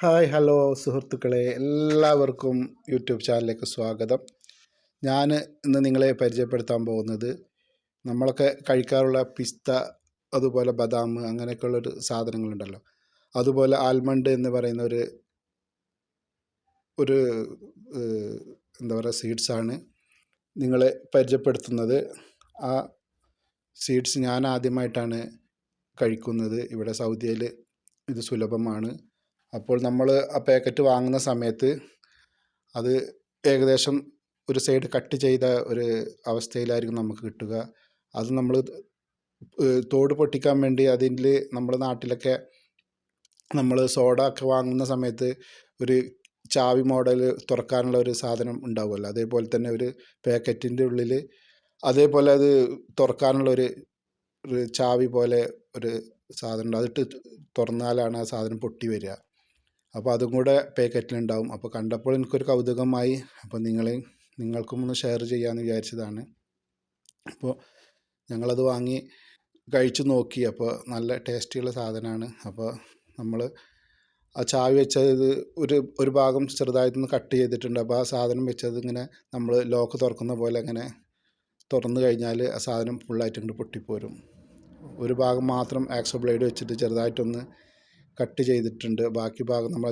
Hi hello സുഹൃത്തുക്കളെ. എല്ലാവർക്കും YouTube ചാനലിലേക്ക് സ്വാഗതം. ഞാൻ ഇന്ന് നിങ്ങളെ പരിചയപ്പെടുത്താൻ പോകുന്നത് നമ്മളൊക്കെ കഴിക്കാറുള്ള പിസ്ത അതുപോലെ ബദാം അങ്ങനെയൊക്കെയുള്ളൊരു സാധനങ്ങളുണ്ടല്ലോ. അതുപോലെ ആൽമണ്ട് എന്ന് പറയുന്ന ഒരു ഒരു എന്താ പറയുക സീഡ്സാണ് നിങ്ങളെ പരിചയപ്പെടുത്തുന്നത്. ആ സീഡ്സ് ഞാൻ ആദ്യമായിട്ടാണ് കഴിക്കുന്നത്. ഇവിടെ സൗദിയിൽ ഇത് സുലഭമാണ്. അപ്പോൾ നമ്മൾ ആ പാക്കറ്റ് വാങ്ങുന്ന സമയത്ത് അത് ഏകദേശം ഒരു സൈഡ് കട്ട് ചെയ്ത ഒരു അവസ്ഥയിലായിരിക്കും നമുക്ക് കിട്ടുക. അത് നമ്മൾ തോട് പൊട്ടിക്കാൻ വേണ്ടി അതിൽ നമ്മുടെ നാട്ടിലൊക്കെ നമ്മൾ സോഡ ഒക്കെ വാങ്ങുന്ന സമയത്ത് ഒരു ചാവി മോഡൽ തുറക്കാനുള്ള ഒരു സാധനം ഉണ്ടാവുമല്ലോ. അതേപോലെ തന്നെ ഒരു പാക്കറ്റിന്റെ ഉള്ളിൽ അതേപോലെ അത് തുറക്കാനുള്ള ഒരു ഒരു ചാവി പോലെ ഒരു സാധനം ഉണ്ട്. അതിട്ട് തുറന്നാലാണ് ആ സാധനം പൊട്ടി വരിക. അപ്പോൾ അതും കൂടെ പാക്കറ്റിലുണ്ടാവും അപ്പോൾ കണ്ടപ്പോൾ എനിക്കൊരു കൗതുകമായി. അപ്പോൾ നിങ്ങളെ നിങ്ങൾക്കും ഒന്ന് ഷെയർ ചെയ്യാമെന്ന് വിചാരിച്ചതാണ്. അപ്പോൾ ഞങ്ങളത് വാങ്ങി കഴിച്ചു നോക്കി. അപ്പോൾ നല്ല ടേസ്റ്റിയുള്ള സാധനമാണ്. അപ്പോൾ നമ്മൾ ആ ചാവി വെച്ചത് ഒരു ഒരു ഭാഗം ചെറുതായിട്ടൊന്ന് കട്ട് ചെയ്തിട്ടുണ്ട്. അപ്പോൾ ആ സാധനം വെച്ചത് ഇങ്ങനെ നമ്മൾ ലോക്ക് തുറക്കുന്ന പോലെ അങ്ങനെ തുറന്നു കഴിഞ്ഞാൽ ആ സാധനം ഫുള്ളായിട്ട് ഇങ്ങോട്ട് പൊട്ടിപ്പോരും. ഒരു ഭാഗം മാത്രം ആക്സോ ബ്ലേഡ് വെച്ചിട്ട് ചെറുതായിട്ടൊന്ന് കട്ട് ചെയ്തിട്ടുണ്ട്. ബാക്കി ഭാഗം നമ്മൾ